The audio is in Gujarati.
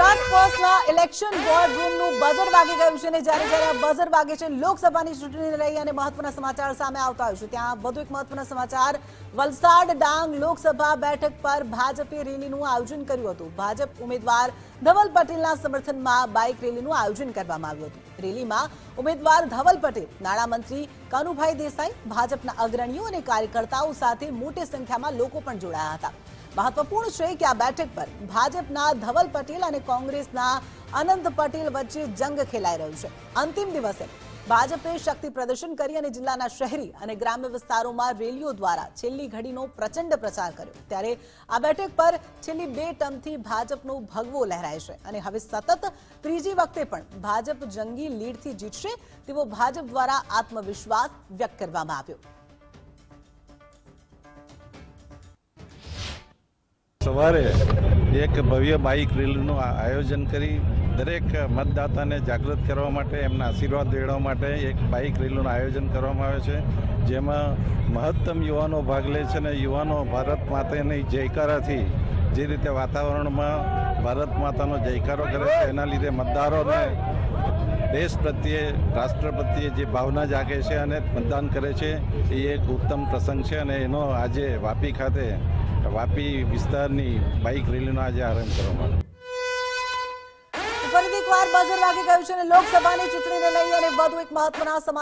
ગુજરાત ફર્સ્ટના ઇલેક્શન વોર રૂમનું બઝર વાગી ગયું છે અને જ્યારે જ્યારે બઝર વાગે છે, લોકસભાની ચૂંટણીને લઈ અને મહત્વના સમાચાર સામે આવતા હોય છે. ત્યાં વધુ એક મહત્વના સમાચાર. વલસાડ ડાંગ લોકસભા બેઠક પર ભાજપે રેલીનું આયોજન કર્યું હતું. ભાજપ ઉમેદવાર ધવલ પટેલના સમર્થનમાં બાઇક રેલીનું આયોજન કરવામાં આવ્યું હતું. રેલીમાં ઉમેદવાર ધવલ પટેલ, નાણામંત્રી કનુભાઈ દેસાઈ, ભાજપના અગ્રણીઓ અને કાર્યકર્તાઓ સાથે મોટી સંખ્યામાં લોકો પણ જોડાયા હતા. મહત્વપૂર્ણ છે કે આ બેઠક પર ભાજપના ધવલ પટેલ અને કોંગ્રેસના અનંત પટેલ વચ્ચે જંગ ખેલાઈ રહ્યું છે. અંતિમ દિવસે ભાજપે શક્તિ પ્રદર્શન કરી અને જિલ્લાના શહેરી અને ગ્રામ્ય વિસ્તારોમાં રેલીઓ દ્વારા છેલ્લી ઘડીનો પ્રચંડ પ્રચાર કર્યો. ત્યારે આ બેઠક પર છેલ્લી બે ટર્મથી ભાજપનો ભગવો લહેરાય છે અને હવે સતત ત્રીજી વખતે પણ ભાજપ જંગી લીડથી જીતશે તેવો ભાજપ દ્વારા આત્મવિશ્વાસ વ્યક્ત કરવામાં આવ્યો. સવારે એક ભવ્ય બાઇક રેલીનું આયોજન કરી દરેક મતદાતાને જાગૃત કરવા માટે, એમના આશીર્વાદ મેળવવા માટે એક બાઇક રેલીનું આયોજન કરવામાં આવે છે, જેમાં મહત્તમ યુવાનો ભાગ લે છે અને યુવાનો ભારત માતાની જયકારાથી જે રીતે વાતાવરણમાં ભારત માતાનો જયકારો કરે છે, એના લીધે મતદારોને દેશ પ્રત્યે, રાષ્ટ્ર પ્રત્યે જે ભાવના જાગે છે અને મતદાન કરે છે, એ એક ઉત્તમ પ્રસંગ છે અને એનો આજે વાપી ખાતે, વાપી વિસ્તારની બાઇક રેલીનો આજે આરંભ કરવામાં આવ્યો. ફરીથી એકવાર બઝર વાગી ગયું છે અને લોકસભાની ચૂંટણીને લઈ અને વધુ એક મહત્વના